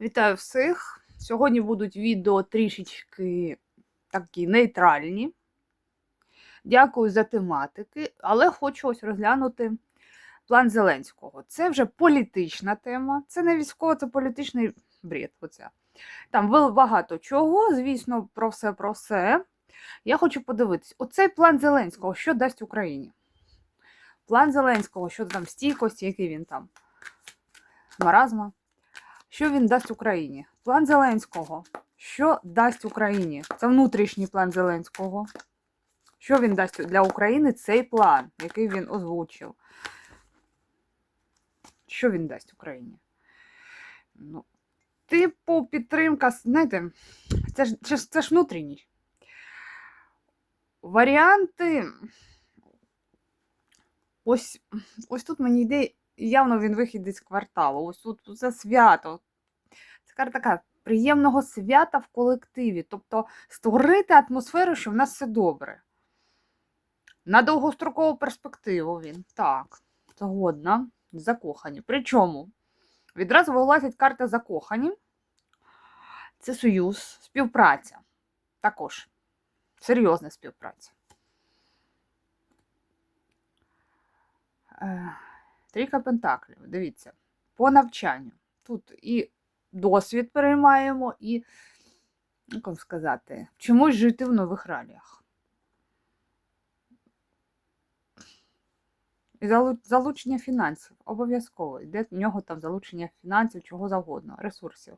Вітаю всіх! Сьогодні будуть відео трішечки такі нейтральні. Дякую за тематики, але хочу ось розглянути план Зеленського. Це вже політична тема, це не військова, це політичний бред. Оця. Там багато чого, звісно, про все, про все. Я хочу подивитись, оцей план Зеленського, що дасть Україні? План Зеленського, що там стійкості, який він там? Маразма. Що він дасть Україні? План Зеленського. Що дасть Україні? Це внутрішній план Зеленського. Що він дасть для України цей план, який він озвучив? Що він дасть Україні? Ну, типу, підтримка, знаєте, це ж, це це ж внутрішній. Варіанти. Ось, ось тут мені йде явно він вихід із кварталу. Ось тут це свято. Це карта така приємного свята в колективі. Тобто створити атмосферу, що в нас все добре. На довгострокову перспективу він. Так, згодна. Закохані. Причому відразу вилазять карта закохані. Це союз, співпраця. Також серйозна співпраця. Трійка пентаклів. Дивіться, по навчанню. Тут і досвід переймаємо, і, як вам сказати, чомусь жити в нових реаліях. І залучення фінансів обов'язково. Йде в нього там залучення фінансів, чого завгодно, ресурсів.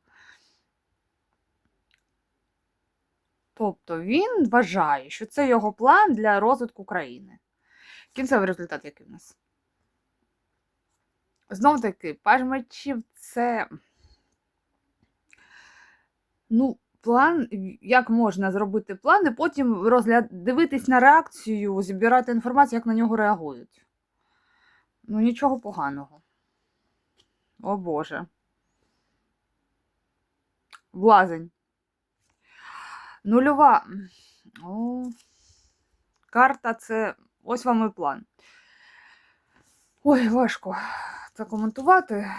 Тобто він вважає, що це його план для розвитку країни. Кінцевий результат який в нас? Знов таки, паж мечів це. Ну, план, як можна зробити план, і потім розгляд... дивитись на реакцію, збирати інформацію, як на нього реагують. Ну, нічого поганого. О Боже. Влазень. Нульова. О, карта це. Ось вам і план. Ой, важко це.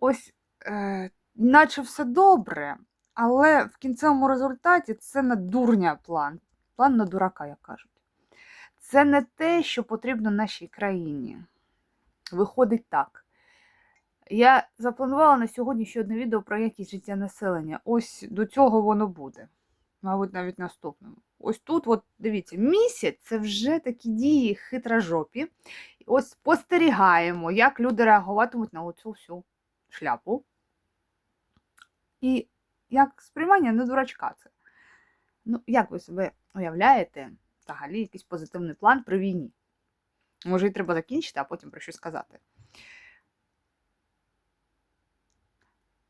Ось, е, наче все добре, але в кінцевому результаті це на дурня план. План на дурака, як кажуть. Це не те, що потрібно нашій країні. Виходить так. Я запланувала на сьогодні ще одне відео про якість життя населення. Ось до цього воно буде. Мабуть, навіть наступному. Ось тут, от дивіться, місяць це вже такі дії хитрожопі. Ось спостерігаємо, як люди реагуватимуть на оцю всю шляпу. І як сприймання не дурачка це. Ну, як ви себе уявляєте, взагалі, якийсь позитивний план при війні? Може, і треба закінчити, а потім про щось сказати.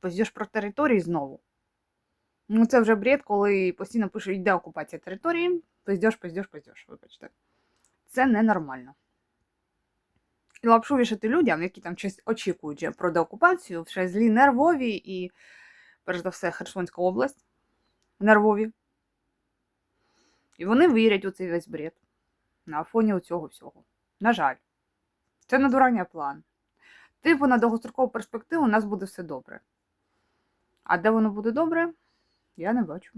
Поздіж про території знову. Ну, це вже бред, коли постійно пишуть, йде окупація території, пиздєш, пиздєш, пиздєш, вибачте. Це ненормально. І лапшу вішати людям, які там щось очікують вже про деокупацію, ще злі нервові і, перш за все, Херсонська область. Нервові. І вони вірять у цей весь бред на фоні цього всього. На жаль, це надурання план. Типу, на довгострокову перспективу у нас буде все добре. А де воно буде добре, я не бачу.